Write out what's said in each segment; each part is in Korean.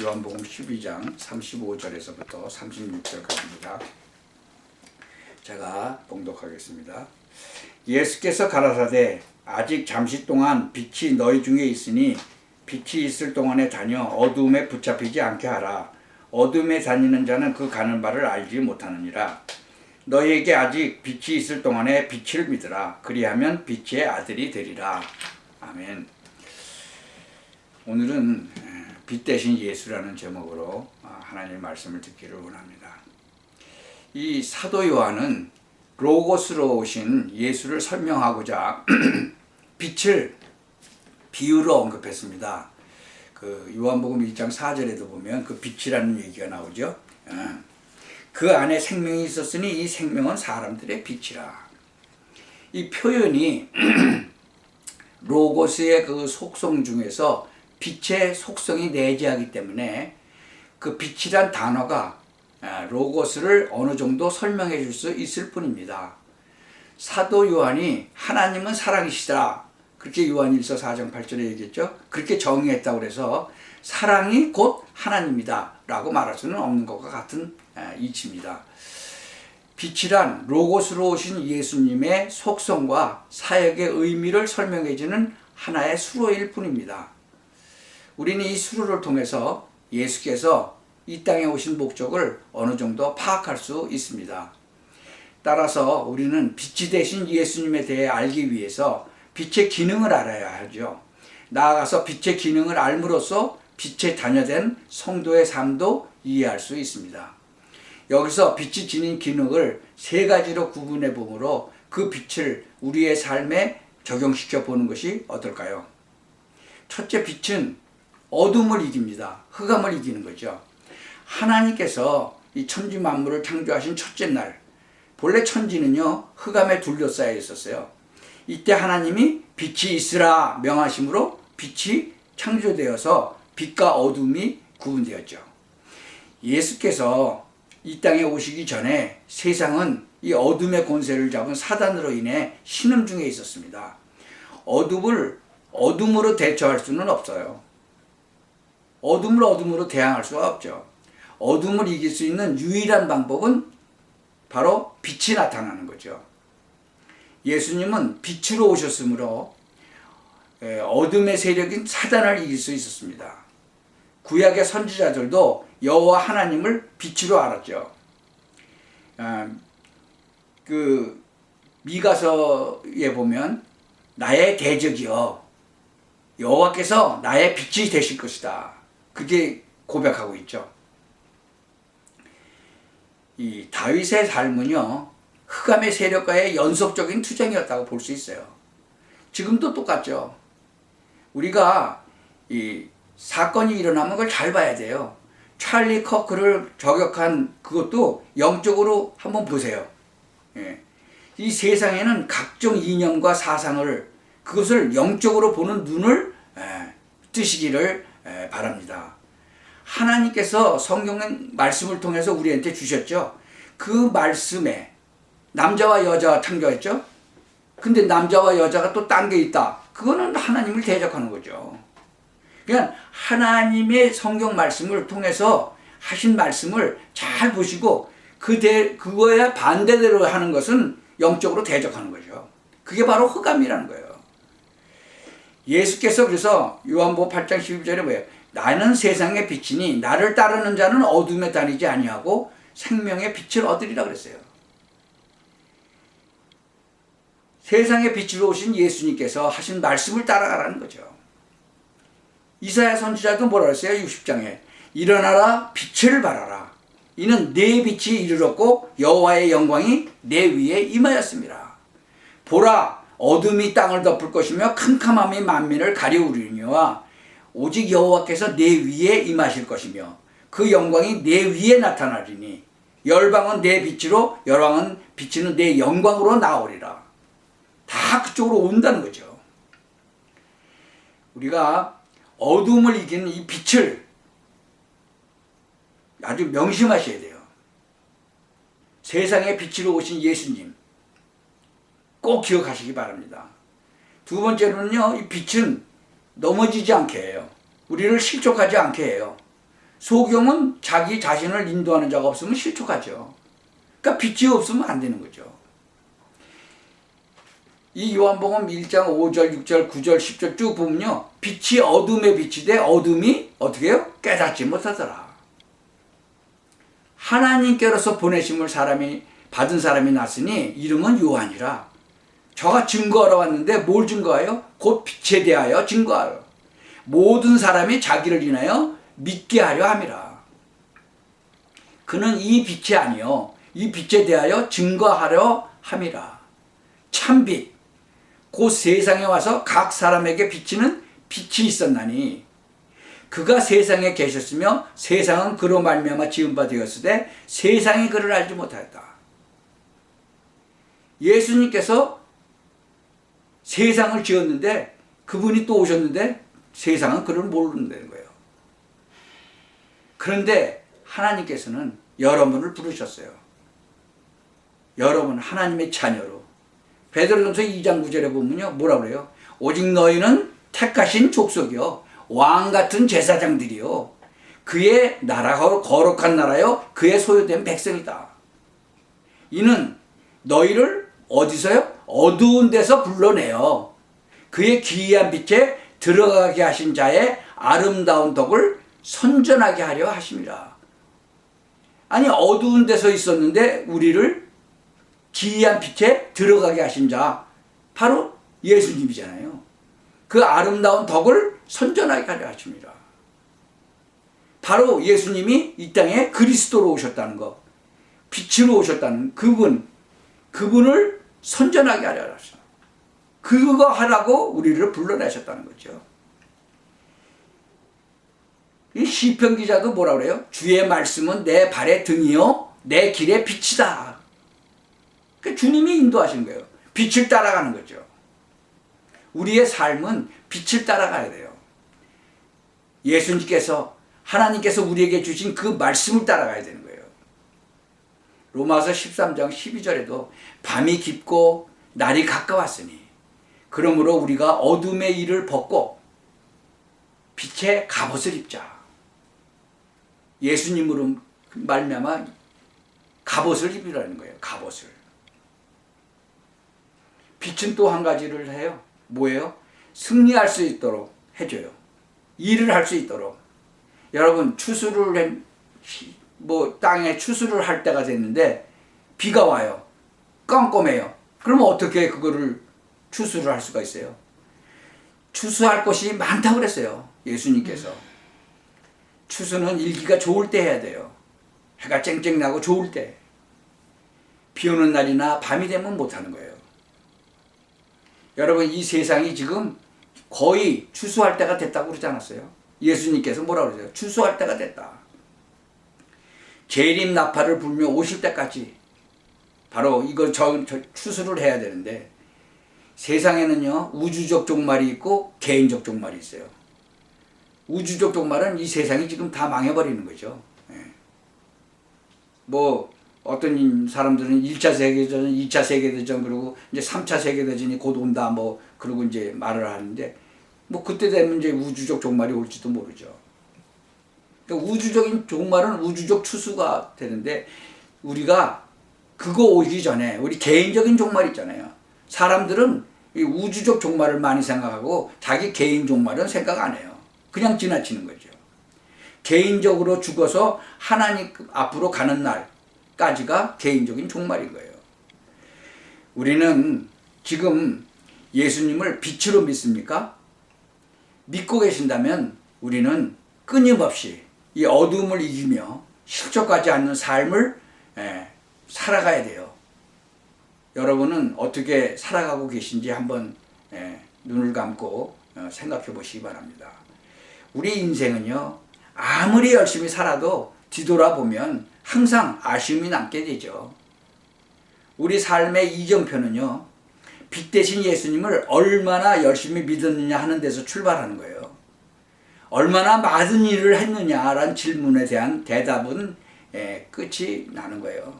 요한복음 12장 35절에서부터 36절까지입니다. 제가 봉독하겠습니다. 예수께서 가라사대 아직 잠시 동안 빛이 너희 중에 있으니 빛이 있을 동안에 다녀 어두움에 붙잡히지 않게 하라. 어둠에 다니는 자는 그 가는 바를 알지 못하느니라. 너희에게 아직 빛이 있을 동안에 빛을 믿으라. 그리하면 빛의 아들이 되리라. 아멘. 오늘은 빛 대신 예수라는 제목으로 하나님의 말씀을 듣기를 원합니다. 이 사도 요한은 로고스로 오신 예수를 설명하고자 빛을 비유로 언급했습니다. 그 요한복음 1장 4절에도 보면 그 빛이라는 얘기가 나오죠. 어. 그 안에 생명이 있었으니 이 생명은 사람들의 빛이라. 이 표현이 로고스의 그 속성 중에서 빛의 속성이 내재하기 때문에 그 빛이란 단어가 아, 로고스를 어느 정도 설명해 줄 수 있을 뿐입니다. 사도 요한이 하나님은 사랑이시다. 그렇게 요한일서 4장 8절에 얘기했죠. 그렇게 정의했다고 그래서 사랑이 곧 하나님이다. 라고 말할 수는 없는 것과 같은 아, 이치입니다. 빛이란 로고스로 오신 예수님의 속성과 사역의 의미를 설명해 주는 하나의 수로일 뿐입니다. 우리는 이 수로를 통해서 예수께서 이 땅에 오신 목적을 어느 정도 파악할 수 있습니다. 따라서 우리는 빛이 되신 예수님에 대해 알기 위해서 빛의 기능을 알아야 하죠. 나아가서 빛의 기능을 알므로써 빛에 단여된 성도의 삶도 이해할 수 있습니다. 여기서 빛이 지닌 기능을 세 가지로 구분해 보므로 그 빛을 우리의 삶에 적용시켜 보는 것이 어떨까요? 첫째 빛은 어둠을 이깁니다. 흑암을 이기는 거죠. 하나님께서 이 천지 만물을 창조하신 첫째 날, 본래 천지는요, 흑암에 둘러싸여 있었어요. 이때 하나님이 빛이 있으라 명하심으로 빛이 창조되어서 빛과 어둠이 구분되었죠. 예수께서 이 땅에 오시기 전에 세상은 이 어둠의 권세를 잡은 사단으로 인해 신음 중에 있었습니다. 어둠을 어둠으로 대처할 수는 없어요. 어둠을 어둠으로 대항할 수가 없죠. 어둠을 이길 수 있는 유일한 방법은 바로 빛이 나타나는 거죠. 예수님은 빛으로 오셨으므로 어둠의 세력인 사단을 이길 수 있었습니다. 구약의 선지자들도 여호와 하나님을 빛으로 알았죠. 아, 그 미가서에 보면 나의 대적이여 여호와께서 나의 빛이 되실 것이다. 그게 고백하고 있죠. 이 다윗의 삶은요 흑암의 세력과의 연속적인 투쟁이었다고 볼 수 있어요. 지금도 똑같죠. 우리가 이 사건이 일어나면 그걸 잘 봐야 돼요. 찰리 커크를 저격한 그것도 영적으로 한번 보세요. 예. 이 세상에는 각종 이념과 사상을 그것을 영적으로 보는 눈을 예, 뜨시기를 예, 바랍니다. 하나님께서 성경 말씀을 통해서 우리한테 주셨죠. 그 말씀에 남자와 여자 창조했죠. 근데 남자와 여자가 또 딴 게 있다. 그거는 하나님을 대적하는 거죠. 그냥 하나님의 성경 말씀을 통해서 하신 말씀을 잘 보시고 그대 그거에 반대대로 하는 것은 영적으로 대적하는 거죠. 그게 바로 흑암이라는 거예요. 예수께서 그래서 요한복음 8장 12절에 뭐예요? 나는 세상의 빛이니 나를 따르는 자는 어둠에 다니지 아니하고 생명의 빛을 얻으리라 그랬어요. 세상의 빛으로 오신 예수님께서 하신 말씀을 따라가라는 거죠. 이사야 선지자도 뭐라 그랬어요? 60장에 일어나라 빛을 발하라. 이는 내 빛이 이르렀고 여호와의 영광이 내 위에 임하였습니다. 보라 어둠이 땅을 덮을 것이며 캄캄함이 만민을 가려우리니와 오직 여호와께서 내 위에 임하실 것이며 그 영광이 내 위에 나타나리니 열방은 내 빛으로 열방은 비치는 내 영광으로 나오리라. 다 그쪽으로 온다는 거죠. 우리가 어둠을 이기는 이 빛을 아주 명심하셔야 돼요. 세상의 빛으로 오신 예수님 꼭 기억하시기 바랍니다. 두 번째로는요, 이 빛은 넘어지지 않게 해요. 우리를 실족하지 않게 해요. 소경은 자기 자신을 인도하는 자가 없으면 실족하죠. 그러니까 빛이 없으면 안 되는 거죠. 이 요한복음 1장 5절, 6절, 9절, 10절 쭉 보면요. 빛이 어둠에 비치되 어둠이 어떻게 해요? 깨닫지 못하더라. 하나님께로서 보내심을 사람이 받은 사람이 났으니 이름은 요한이라. 저가 증거하러 왔는데 뭘 증거하여? 곧 빛에 대하여 증거하여. 모든 사람이 자기를 인하여 믿게 하려 함이라. 그는 이 빛이 아니요 이 빛에 대하여 증거하려 함이라. 참 빛 곧 세상에 와서 각 사람에게 비치는 빛이 있었나니 그가 세상에 계셨으며 세상은 그로 말미암아 지은 바 되었으되 세상이 그를 알지 못하였다. 예수님께서 세상을 지었는데 그분이 또 오셨는데 세상은 그를 모르는 거예요. 그런데 하나님께서는 여러분을 부르셨어요. 여러분 하나님의 자녀로 베드로전서 2장 9절에 보면요. 뭐라 그래요? 오직 너희는 택하신 족속이요 왕 같은 제사장들이요 그의 나라가 거룩한 나라요 그의 소유된 백성이다. 이는 너희를 어디서요? 어두운 데서 불러내요. 그의 기이한 빛에 들어가게 하신 자의 아름다운 덕을 선전하게 하려 하심이라. 아니 어두운 데서 있었는데 우리를 기이한 빛에 들어가게 하신 자 바로 예수님이잖아요. 그 아름다운 덕을 선전하게 하려 하십니다. 바로 예수님이 이 땅에 그리스도로 오셨다는 것, 빛으로 오셨다는 그분, 그분을 선전하게 하려 하셔. 그거 하라고 우리를 불러내셨다는 거죠. 이 시편 기자도 뭐라 그래요? 주의 말씀은 내 발의 등이요, 내 길의 빛이다. 그 주님이 인도하시는 거예요. 빛을 따라가는 거죠. 우리의 삶은 빛을 따라가야 돼요. 예수님께서 하나님께서 우리에게 주신 그 말씀을 따라가야 되는 거예요. 로마서 13장 12절에도 밤이 깊고 날이 가까웠으니 그러므로 우리가 어둠의 일을 벗고 빛의 갑옷을 입자. 예수님으로 말미암아 갑옷을 입으라는 거예요. 갑옷을. 빛은 또 한 가지를 해요. 뭐예요? 승리할 수 있도록 해줘요. 일을 할 수 있도록. 여러분 추수를 해, 뭐 땅에 추수를 할 때가 됐는데 비가 와요. 껌껌해요. 그러면 어떻게 그거를 추수를 할 수가 있어요? 추수할 것이 많다고 그랬어요. 예수님께서. 추수는 일기가 좋을 때 해야 돼요. 해가 쨍쨍 나고 좋을 때. 비 오는 날이나 밤이 되면 못 하는 거예요. 여러분 이 세상이 지금 거의 추수할 때가 됐다고 그러지 않았어요? 예수님께서 뭐라 그러세요? 추수할 때가 됐다. 재림 나팔을 불며 오실 때까지 바로 이걸 저, 저 추수를 해야 되는데 세상에는요 우주적 종말이 있고 개인적 종말이 있어요. 우주적 종말은 이 세상이 지금 다 망해버리는 거죠. 예. 뭐 어떤 사람들은 1차 세계대전, 2차 세계대전 그리고 이제 3차 세계대전이 곧 온다 뭐 그러고 이제 말을 하는데 뭐 그때 되면 이제 우주적 종말이 올지도 모르죠. 그러니까 우주적인 종말은 우주적 추수가 되는데 우리가 그거 오기 전에 우리 개인적인 종말 있잖아요. 사람들은 이 우주적 종말을 많이 생각하고 자기 개인 종말은 생각 안 해요. 그냥 지나치는 거죠. 개인적으로 죽어서 하나님 앞으로 가는 날까지가 개인적인 종말인 거예요. 우리는 지금 예수님을 빛으로 믿습니까? 믿고 계신다면 우리는 끊임없이 이 어둠을 이기며 실족하지 않는 삶을 예, 살아가야 돼요. 여러분은 어떻게 살아가고 계신지 한번 예, 눈을 감고 어, 생각해 보시기 바랍니다. 우리 인생은요, 아무리 열심히 살아도 뒤돌아보면 항상 아쉬움이 남게 되죠. 우리 삶의 이정표는요, 빛 대신 예수님을 얼마나 열심히 믿었느냐 하는 데서 출발하는 거예요. 얼마나 많은 일을 했느냐라는 질문에 대한 대답은 예, 끝이 나는 거예요.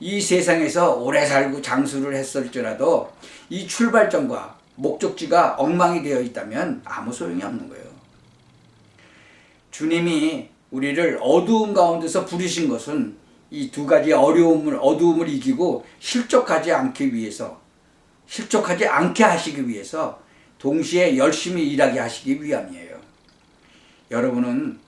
이 세상에서 오래 살고 장수를 했을지라도 이 출발점과 목적지가 엉망이 되어 있다면 아무 소용이 없는 거예요. 주님이 우리를 어두운 가운데서 부르신 것은 이 두 가지 어려움을 어두움을 이기고 실족하지 않기 위해서 실족하지 않게 하시기 위해서 동시에 열심히 일하게 하시기 위함이에요. 여러분은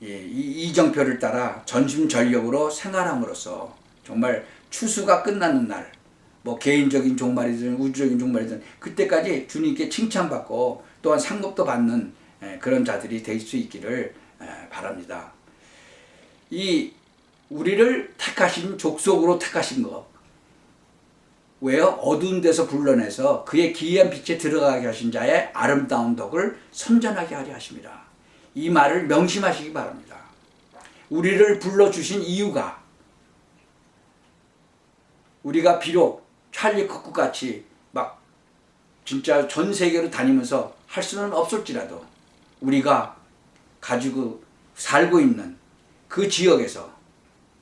이 이- 이정표를 따라 전심전력으로 생활함으로써 정말 추수가 끝나는 날, 뭐 개인적인 종말이든 우주적인 종말이든 그때까지 주님께 칭찬받고 또한 상급도 받는 에, 그런 자들이 될 수 있기를 에, 바랍니다. 이 우리를 택하신 족속으로 택하신 거 왜요? 어두운 데서 불러내서 그의 기이한 빛에 들어가게 하신 자의 아름다운 덕을 선전하게 하려 하십니다. 이 말을 명심하시기 바랍니다. 우리를 불러주신 이유가 우리가 비록 찰리 코크 같이 막 진짜 전 세계로 다니면서 할 수는 없을지라도 우리가 가지고 살고 있는 그 지역에서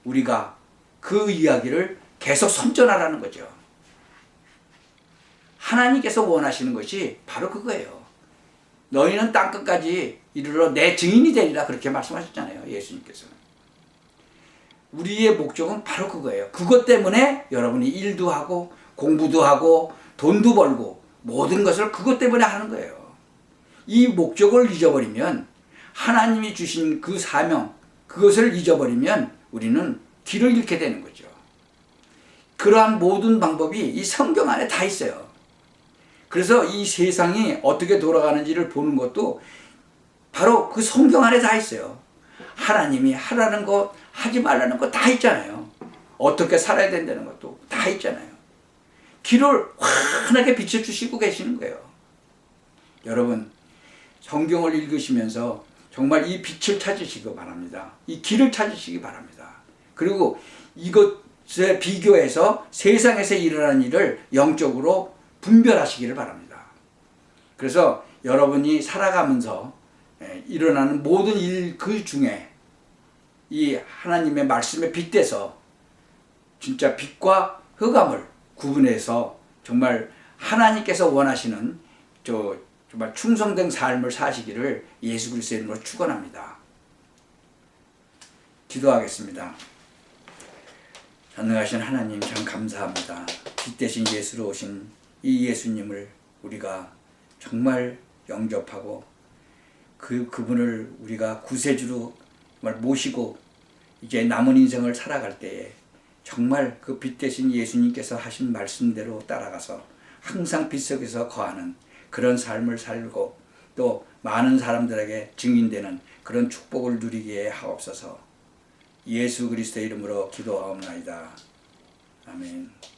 우리가 그 이야기를 계속 선전하라는 거죠. 하나님께서 원하시는 것이 바로 그거예요. 너희는 땅 끝까지 이르러 내 증인이 되리라 그렇게 말씀하셨잖아요. 예수님께서는. 우리의 목적은 바로 그거예요. 그것 때문에 여러분이 일도 하고 공부도 하고 돈도 벌고 모든 것을 그것 때문에 하는 거예요. 이 목적을 잊어버리면 하나님이 주신 그 사명 그것을 잊어버리면 우리는 길을 잃게 되는 거죠. 그러한 모든 방법이 이 성경 안에 다 있어요. 그래서 이 세상이 어떻게 돌아가는지를 보는 것도 바로 그 성경 안에 다 있어요. 하나님이 하라는 것, 하지 말라는 것 다 있잖아요. 어떻게 살아야 된다는 것도 다 있잖아요. 길을 환하게 비춰주시고 계시는 거예요. 여러분, 성경을 읽으시면서 정말 이 빛을 찾으시기 바랍니다. 이 길을 찾으시기 바랍니다. 그리고 이것에 비교해서 세상에서 일어나는 일을 영적으로 분별하시기를 바랍니다. 그래서 여러분이 살아가면서 예, 일어나는 모든 일 그 중에 이 하나님의 말씀에 빗대서 진짜 빛과 흑암을 구분해서 정말 하나님께서 원하시는 저 정말 충성된 삶을 사시기를 예수 그리스도의 이름으로 축원합니다. 기도하겠습니다. 전능하신 하나님 참 감사합니다. 빛 대신 예수로 오신 이 예수님을 우리가 정말 영접하고 그 그분을 우리가 구세주로 정말 모시고 이제 남은 인생을 살아갈 때에 정말 그 빛 대신 예수님께서 하신 말씀대로 따라가서 항상 빛 속에서 거하는 그런 삶을 살고 또 많은 사람들에게 증인되는 그런 축복을 누리게 하옵소서. 예수 그리스도의 이름으로 기도하옵나이다. 아멘.